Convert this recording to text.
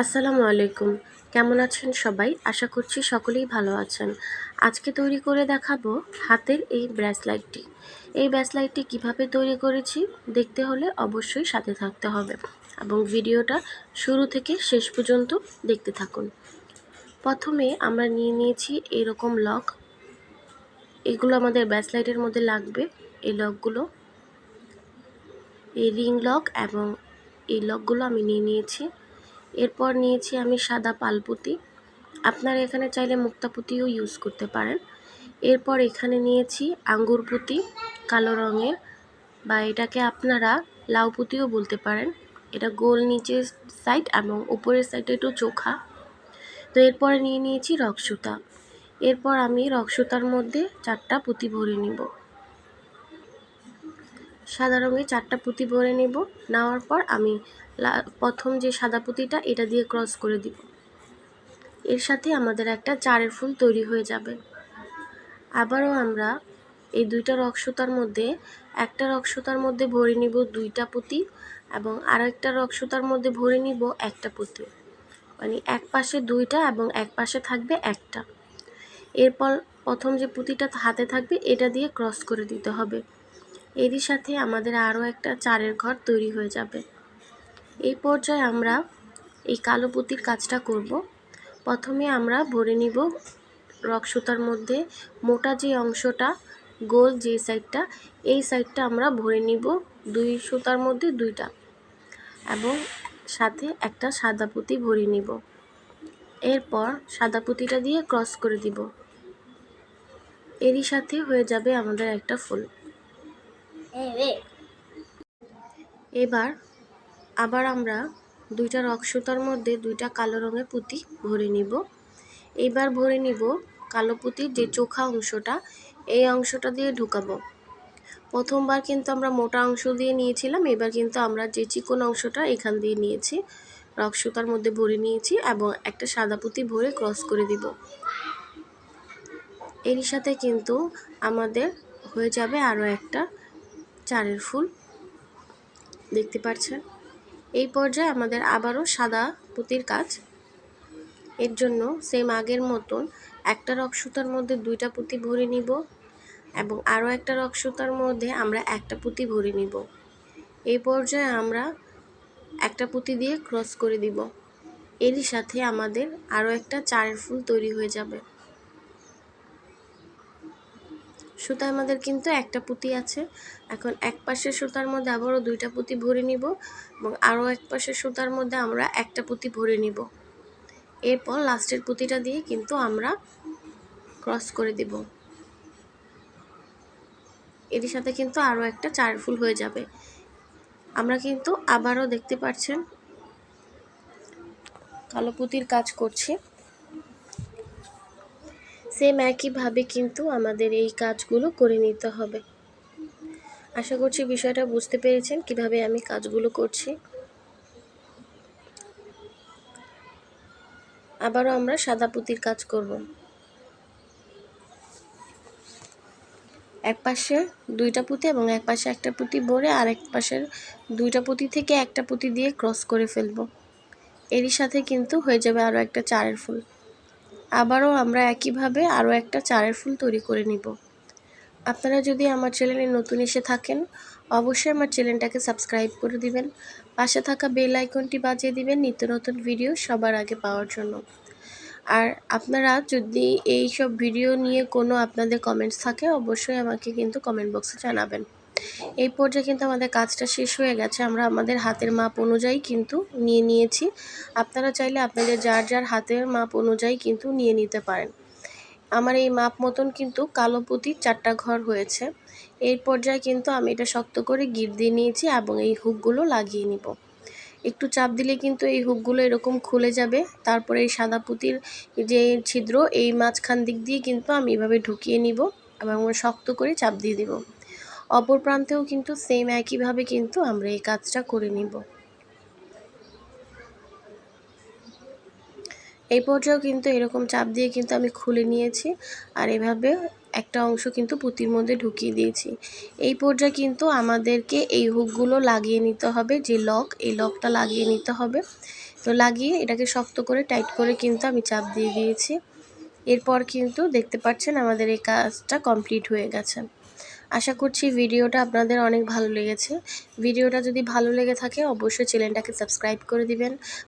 আসসালামু আলাইকুম। কেমন আছেন সবাই? আশা করছি সকলেই ভালো আছেন। আজকে তৈরি করে দেখাবো হাতের এই ব্রেসলাইটটি। এই ব্রেসলাইটটি কীভাবে তৈরি করেছি দেখতে হলে অবশ্যই সাথে থাকতে হবে এবং ভিডিওটা শুরু থেকে শেষ পর্যন্ত দেখতে থাকুন। প্রথমে আমরা নিয়ে নিয়েছি এরকম লক। এগুলো আমাদের ব্রেসলাইটের মধ্যে লাগবে। এই লকগুলো, এই রিং লক এবং এই লকগুলো আমি নিয়ে নিয়েছি। এরপর নিয়েছি আমি সাদা পালপুতি। আপনারা এখানে চাইলে মুক্তাপুতিও ইউজ করতে পারেন। এরপর এখানে নিয়েছি আঙ্গুর পুঁতি কালো রঙের বা এটাকে আপনারা লাউ পুঁতিও বলতে পারেন। এটা গোল নিচের সাইড এবং উপরের সাইডে একটু চোখা। তো এরপরে নিয়ে নিয়েছি রক্সুতা। এরপর আমি রক্সুতার মধ্যে চারটা পুঁতি ভরে নিব। সাদা রঙের চারটা পুঁতি ভরে নেব। নেওয়ার পর আমি প্রথম যে সাদা পুঁতিটা, এটা দিয়ে ক্রস করে দিব। এর সাথে আমাদের একটা চারের ফুল তৈরি হয়ে যাবে। আবারও আমরা এই দুইটা রক্সুতার মধ্যে, একটা রক্সুতার মধ্যে ভরে নিব দুইটা পুঁতি এবং আরেকটা রক্সুতার মধ্যে ভরে নিব একটা পুঁতি। মানে এক পাশে দুইটা এবং এক পাশে থাকবে একটা। এরপর প্রথম যে পুঁতিটা হাতে থাকবে, এটা দিয়ে ক্রস করে দিতে হবে। এরই সাথে আমাদের আরও একটা চারের ঘর তৈরি হয়ে যাবে। এই পর্যায়ে আমরা এই কালো পুঁতির কাজটা করব। প্রথমে আমরা ভরে নিব রক সুতার মধ্যে মোটা যে অংশটা, গোল যে সাইডটা, এই সাইডটা আমরা ভরে নিব দুই সুতার মধ্যে দুইটা এবং সাথে একটা সাদা পুঁতি ভরে নিব। এরপর সাদা পুঁতিটা দিয়ে ক্রস করে দিব। এরই সাথে হয়ে যাবে আমাদের একটা ফুল। এবার আবার আমরা দুইটা রক্সুতার মধ্যে দুইটা কালো রঙের পুঁতি ভরে নিব। এইবার ভরে নিব কালো পুঁতির যে চোখা অংশটা, এই অংশটা দিয়ে ঢুকাবো। প্রথমবার কিন্তু আমরা মোটা অংশ দিয়ে নিয়েছিলাম, এবার কিন্তু আমরা যে চিকন অংশটা এখান দিয়ে নিয়েছি রক্সুতার মধ্যে ভরে নিয়েছি এবং একটা সাদা পুঁতি ভরে ক্রস করে দিব। এরই সাথে কিন্তু আমাদের হয়ে যাবে আরও একটা চারের ফুল দেখতে পাচ্ছেন এই পর্যায়ে আমাদের আবারও সাদা পুঁতির কাজ। এর জন্য সেম আগের মতন একটা রক্সুতার মধ্যে দুইটা পুঁতি ভরে নিব এবং আরও একটা রক্সুতার মধ্যে আমরা একটা পুঁতি ভরে নিব। এই পর্যায়ে আমরা একটা পুঁতি দিয়ে ক্রস করে দিব। এরই সাথে আমাদের আরও একটা চারের ফুল তৈরি হয়ে যাবে। সুতা আমাদের কিন্তু একটা পুঁতি আছে। এখন এক পাশের সুতার মধ্যে আবারও দুইটা পুঁতি ভরে নিব এবং আরও এক পাশের সুতার মধ্যে আমরা একটা পুঁতি ভরে নিব। এরপর লাস্টের পুঁতিটা দিয়ে কিন্তু আমরা ক্রস করে দিব। এর সাথে কিন্তু আরও একটা চার ফুল হয়ে যাবে। আমরা কিন্তু আবারও দেখতে পাচ্ছেন কালো পুঁতির কাজ করছি। সেম একইভাবে কিন্তু আমাদের এই কাজগুলো করে নিতে হবে। আশা করছি বিষয়টা বুঝতে পেরেছেন কীভাবে আমি কাজগুলো করছি। আবারও আমরা সাদা পুঁতির কাজ করব। এক পাশে দুইটা পুঁতি এবং এক পাশে একটা পুঁতি ভরে আর এক পাশের দুইটা পুঁতি থেকে একটা পুঁতি দিয়ে ক্রস করে ফেলব। এরই সাথে কিন্তু হয়ে যাবে আরও একটা চারের ফুল। আবারও আমরা একইভাবে আরও একটা চারের ফুল তৈরি করে নিব। আপনারা যদি আমার চ্যানেলে নতুন এসে থাকেন, অবশ্যই আমার চ্যানেলটাকে সাবস্ক্রাইব করে দিবেন। পাশে থাকা বেল আইকনটি বাজিয়ে দিবেন নিত্য নতুন ভিডিও সবার আগে পাওয়ার জন্য। আর আপনারা যদি এই সব ভিডিও নিয়ে কোনো আপনাদের কমেন্টস থাকে, অবশ্যই আমাকে কিন্তু কমেন্ট বক্সে জানাবেন। এই পর্যায়ে কিন্তু আমাদের কাজটা শেষ হয়ে গেছে। আমরা আমাদের হাতের মাপ অনুযায়ী কিন্তু নিয়ে নিয়েছি। আপনারা চাইলে আপনাদের যার যার হাতের মাপ অনুযায়ী কিন্তু নিয়ে নিতে পারেন। আমার এই মাপ মতন কিন্তু কালো পুঁতির চারটা ঘর হয়েছে। এই পর্যায়ে কিন্তু আমি এটা শক্ত করে গিট দিয়ে নিয়েছি এবং এই হুকগুলো লাগিয়ে নিব। একটু চাপ দিলে কিন্তু এই হুকগুলো এরকম খুলে যাবে। তারপরে এই সাদা পুঁতির যে ছিদ্র, এই মাঝখান দিক দিয়ে কিন্তু আমি এভাবে ঢুকিয়ে নিব এবং শক্ত করে চাপ দিয়ে দিব। অপর প্রান্তেও কিন্তু সেম একইভাবে কিন্তু আমরা এই কাজটা করে নিব। এই পর্যায়েও কিন্তু এরকম চাপ দিয়ে কিন্তু আমি খুলে নিয়েছি আর এভাবে একটা অংশ কিন্তু পুঁতির মধ্যে ঢুকিয়ে দিয়েছি। এই পর্যায়ে কিন্তু আমাদেরকে এই হুকগুলো লাগিয়ে নিতে হবে, যে লক এই লকটা লাগিয়ে নিতে হবে। তো লাগিয়ে এটাকে শক্ত করে টাইট করে কিন্তু আমি চাপ দিয়ে দিয়েছি। এরপর কিন্তু দেখতে পাচ্ছেন আমাদের এই কাজটা কমপ্লিট হয়ে গেছে। আশা করছি ভিডিওটা আপনাদের অনেক ভালো লেগেছে। ভিডিওটা যদি ভালো লেগে থাকে, অবশ্যই চ্যানেলটাকে সাবস্ক্রাইব করে দিবেন।